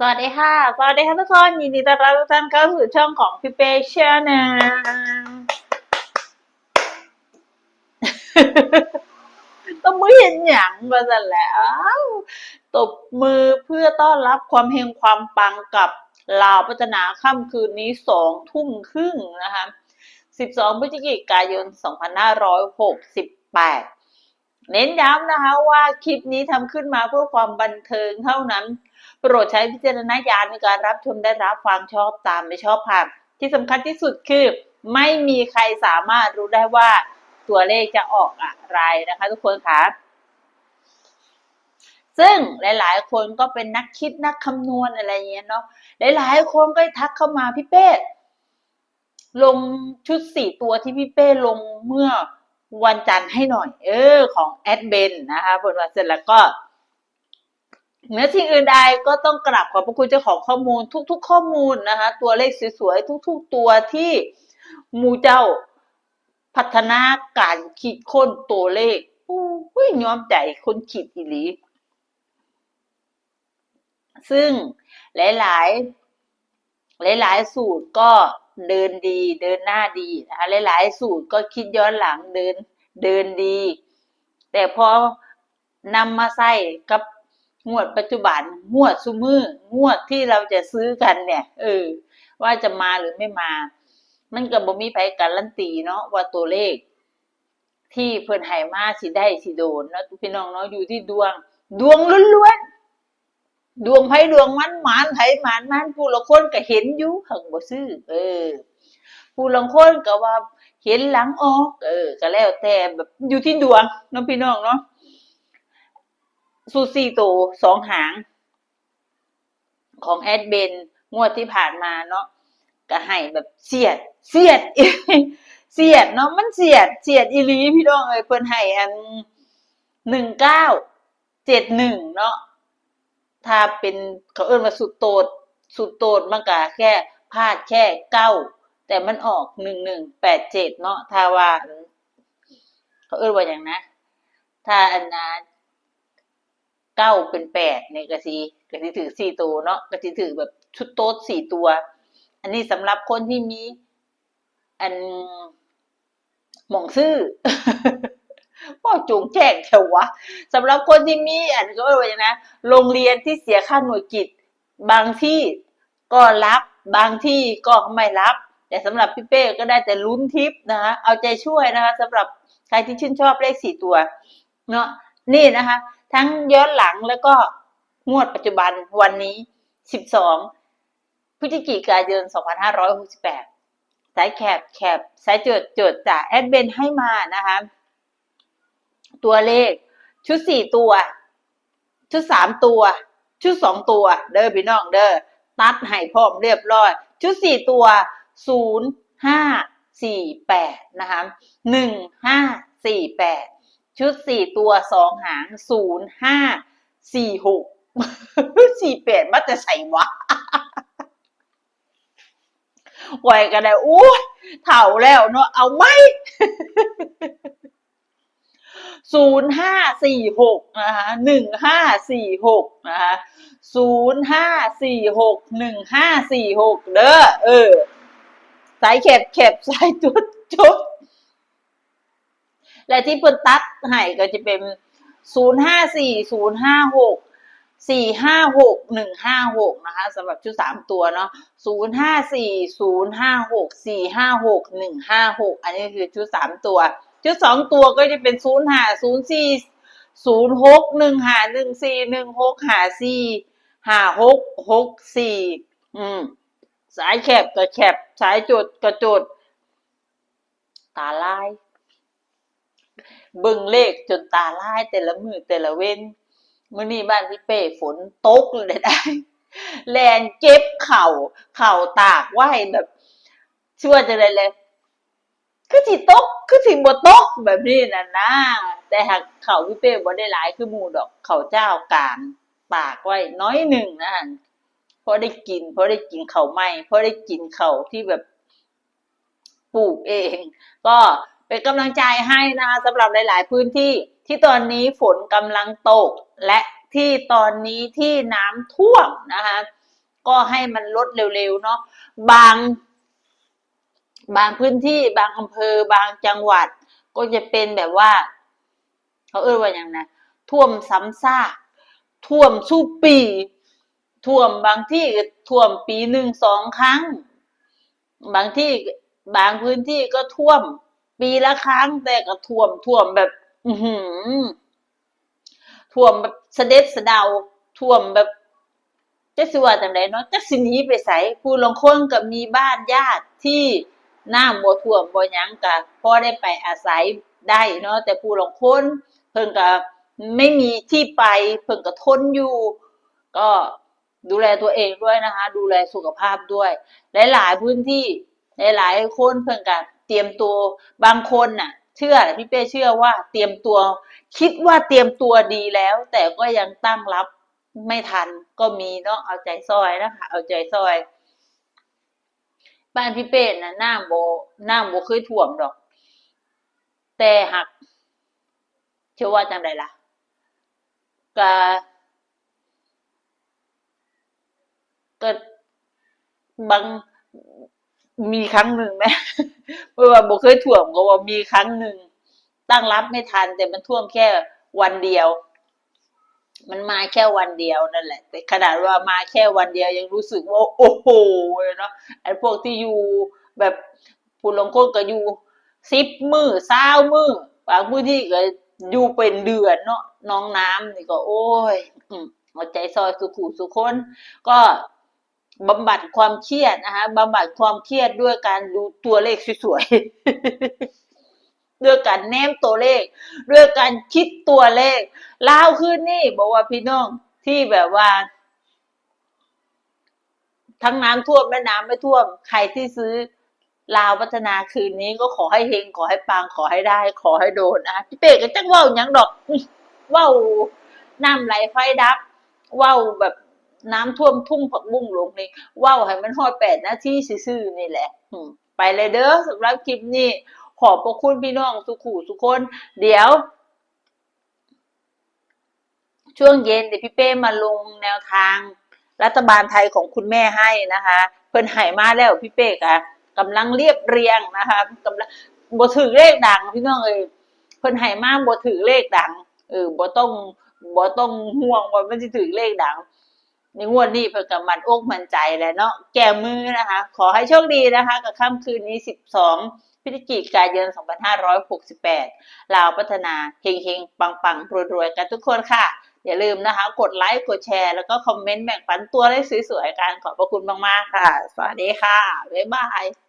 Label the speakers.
Speaker 1: สวัสดีค่ะ สวัสดีค่ะทุกคน ยินดีต้อนรับทุกท่านเข้าสู่ช่องของพี่เป้ชาแนลตบมือเห็นหยังมาซะแล้ว ตบมือเพื่อต้อนรับความเฮงความปังกับลาวพัฒนาค่ำคืนนี้สองทุ่มครึ่งนะคะ 12พฤศจิกายน 2568 เน้นย้ำนะคะว่าคลิปนี้ทำขึ้นมาเพื่อความบันเทิงเท่านั้น โปรดใช้วิจารณญาณในการรับชมได้รับฟังชอบตามไม่ชอบผ่านที่สำคัญที่สุดคือ ไม่มีใครสามารถรู้ได้ว่าตัวเลขจะออกอะไรนะคะ ทุกคนคะซึ่งหลาย ๆ คนก็เป็นนักคิดนักคำนวณอะไรเงี้ยเนาะหลาย ๆ คนก็ทักเข้ามาพี่เป้ลงชุดสี่ตัวที่พี่เป้ลงเมื่อ วันจันทร์ให้หน่อย เออ ของแอดเบนนะคะผลว่าเสร็จแล้วก็เหนือสิ่งอื่นใดก็ต้องกราบขอบพระคุณเจ้าของข้อมูลทุก ๆ ข้อมูลนะคะ ตัวเลขสวยๆทุก ๆ ตัวที่มูเจ้าพัฒนาการคิดค้นตัวเลขอู้ยยอมใจคนคิดอีหลี ซึ่งหลาย ๆ หลาย ๆ สูตรก็ เดินดี เดินหน้าดีนะคะหลาย ๆ สูตรก็คิดย้อนหลังเดินเดินดี แต่พอนำมาใส่กับงวดปัจจุบันงวดซุมืองวดที่เราจะซื้อกันเนี่ย เออ ว่าจะมาหรือไม่มา มันก็บ่มีไผการันตีเนาะว่าตัวเลข ที่เพิ่นให้มาสิได้สิโดนเนาะพี่น้องเนาะอยู่ที่ดวง ดวงล้วนๆ ดวงไผดวงมันหมานไผหมานมันผู้ละคนก็เห็นอยู่เพิ่งบ่ซื้อ เออ ผู้ละคนก็ว่าเห็นหลังออก เออ ก็แล้วแต่แบบอยู่ที่ดวงเนาะพี่น้องเนาะสูตรสี่ตัวสองหาง ของแอดเบนงวดที่ผ่านมาเนาะก็ให้แบบเสียด เสียด เสียดเนาะมันเสียด เสียดอีลีพี่น้องเอ้ยเพิ่นให้อันหนึ่งเก้าเจ็ดหนึ่งเนาะ ถ้าเป็นเขาเอิ้นว่าสุดโตด สุดโตดมันก็แค่พลาดแค่เก้าแต่มันออกหนึ่งหนึ่งแปดเจ็ดเนาะถ้าว่าเขาเอิ้นว่าอย่างนะ ถ้าอันนะเก้าเป็นแปดในกะสีกะสีถือสี่ตัวเนาะกะสีถือแบบชุดโต๊ดสี่ตัว อันนี้สำหรับคนที่มี อันหม่องซื่อ พ่อจงแจ้งเถอะวะสำหรับคนที่มีอันก็ว่าอย่างนะ โรงเรียนที่เสียค่าหน่วยกิจ บางที่ก็รับบางที่ก็ไม่รับ แต่สำหรับพี่เป้ก็ได้แต่ลุ้นทิปนะคะเอาใจช่วยนะคะสำหรับใครที่ชื่นชอบเลขสี่ตัว เนาะนี่นะคะ ทั้งย้อนหลังแล้วก็งวดปัจจุบันวันนี้12พฤศจิกายน2568สายแคบแคบสายจดจดจากแอดเบนให้มานะคะ ตัวเลข ชุดสี่ตัว ชุดสามตัว ชุดสองตัว เด้อพี่น้องเด้อตัดให้พร้อมเรียบร้อย ชุดสี่ตัวศูนย์ห้าสี่แปดนะคะหนึ่งห้าสี่แปดชุดสี่ตัวสองหางศูนย์ห้าสี่หกสี่แปดมาแต่ใส่วะไหวกันได้อู้เถ่าแล้วเนาะเอาไหม ศูนย์ห้าสี่หกนะคะหนึ่งห้าสี่หกนะคะศูนย์ห้าสี่หกหนึ่งห้าสี่หกเด้อเออสายแคบแคบสายจุดจุดและที่เพิ่นตัดให้ก็จะเป็นศูนย์ห้าสี่ศูนย์ห้าหกสี่ห้าหกหนึ่งห้าหกนะคะสำหรับชุดสามตัวเนาะศูนย์ห้าสี่ศูนย์ห้าหกสี่ห้าหกหนึ่งห้าหกอันนี้คือชุดสามตัว ชุดสองตัวก็จะเป็นศูนย์ห้าศูนย์สี่ศูนย์หกหนึ่งห้าหนึ่งสี่หนึ่งหกห้าสี่ห้าหกหกสี่อืมสายแคบก็แคบสายจดก็จดตาลายเบิ่งเลขจนตาลายแต่ละมือแต่ละเว้นมื้อนี้บ้านพี่เป้ฝนตกเลยได้ แลนเจ็บเข่าเข่าตากไหวแบบชั่วจะได้เลย คือสิตกคือสิบ่ตกแบบนี้น่ะนะแต่หากเขาพี่เป้บ่ได้หลายคือหมู่ดอกเขาเจ้ากางตากไว้น้อยหนึ่งนะหั่นพอได้กินพอได้กินเขาไหม้พอได้กินเขาที่แบบปลูกเอง ก็เป็นกำลังใจให้นะคะสำหรับหลาย ๆ พื้นที่ที่ตอนนี้ฝนกำลังตก และที่ตอนนี้ที่น้ำท่วมนะคะก็ให้มันลดเร็ว ๆ เนาะบาง บางพื้นที่บางอำเภอบางจังหวัด ก็จะเป็นแบบว่าเขาเอ่ยว่าอย่างนะท่วมซ้ำซากท่วมสู้ปีท่วมบางที่ท่วมปีหนึ่งสองครั้ง บางที่บางพื้นที่ก็ท่วม ปีละครั้งแต่ก็ท่วมท่วมแบบ อือหือท่วมแบบเสด็จเสดาท่วมแบบจะสิว่าจังไดเนาะจักสินีไปไสผู้ลงคนก็มีบ้านญาติที่ น้ำบ่ท่วมบ่หยังก็พอได้ไปอาศัยได้เนาะแต่ผู้ลงคนเพิ่นก็ไม่มีที่ไปเพิ่นก็ทนอยู่ ก็ดูแลตัวเองด้วยนะคะ ดูแลสุขภาพด้วย หลาย ๆ พื้นที่หลาย ๆ คนเพิ่นก็เตรียมตัวบางคนน่ะ เชื่อพี่เป้เชื่อว่าเตรียมตัว คิดว่าเตรียมตัวดีแล้ว แต่ก็ยังตั้งรับไม่ทันก็มีเนาะเอาใจซอยนะคะ เอาใจซอย บ้านพี่เป้น่ะน้ำโบน้ำโบเคยท่วมดอก แต่หักเชื่อว่าจังไดล่ะก็ก็บางมีครั้งหนึ่งไหมเพราะว่าโบเคยท่วมก็ว่ามีครั้งหนึ่งตั้งรับไม่ทัน แต่มันท่วมแค่วันเดียว มันมาแค่วันเดียวนั่นแหละ แต่ขนาดว่ามาแค่วันเดียวยังรู้สึกว่า โอ้โหเลยเนาะไอ้พวกที่อยู่แบบผู้ลงคนก็อยู่สิบมือเศร้ามือบางพื้นที่ก็อยู่เป็นเดือนเนาะน้องน้ำนี่ก็ โอ้ยอืมหัวใจซอยสุขุสุคน ก็บำบัดความเครียดนะคะบำบัดความเครียดด้วยการดูตัวเลขสวยๆ ด้วยการแนมตัวเลข ด้วยการคิดตัวเลขลาวขึ้นนี่บอกว่าพี่น้องที่แบบว่า ทั้งน้ำท่วมแม่น้ำไม่ท่วม ใครที่ซื้อลาวพัฒนาคืนนี้ก็ขอให้เฮงขอให้ปังขอให้ได้ ขอให้โดนนะพี่เป๊กก็จังว่าหยังดอกว่าน้ำไหลไฟดับว่าแบบน้ำท่วมทุ่งผักบุ้งลงนี่ว่าให้มันฮอดแปดนาทีซื่อๆนี่แหละไปเลยเด้อสำหรับคลิปนี้ ขอบพระคุณพี่น้องสุขุสุคน เดี๋ยว ช่วงเย็นเดี๋ยวพี่เป้มาลงแนวทาง รัฐบาลไทยของคุณแม่ให้นะคะ เพิ่นหายมาแล้วพี่เป้กะกำลังเรียบเรียงนะคะกำลังบถือเลขดังพี่น้องเอ้ยเพิ่นหายมาบถือเลขดังเออบ่ต้องบ่ต้องห่วงว่ามันสิถือเลขดัง ในงวดนี้เพื่อก็มันอกมันใจแหล้วเนาะแก้มือนะคะ ขอให้โชคดีนะคะ กับค่ำคืนนี้ 12 พฤศจิกายน 2568 ลาวพัฒนาเฮงๆ ปังๆ รวยๆ กันทุกคนค่ะ อย่าลืมนะคะ กดไลค์ กดแชร์ แล้วก็คอมเมนต์แบ่งปันตัวเลขสวยๆกันขอบพระคุณมากๆค่ะ สวัสดีค่ะ บ๊ายบาย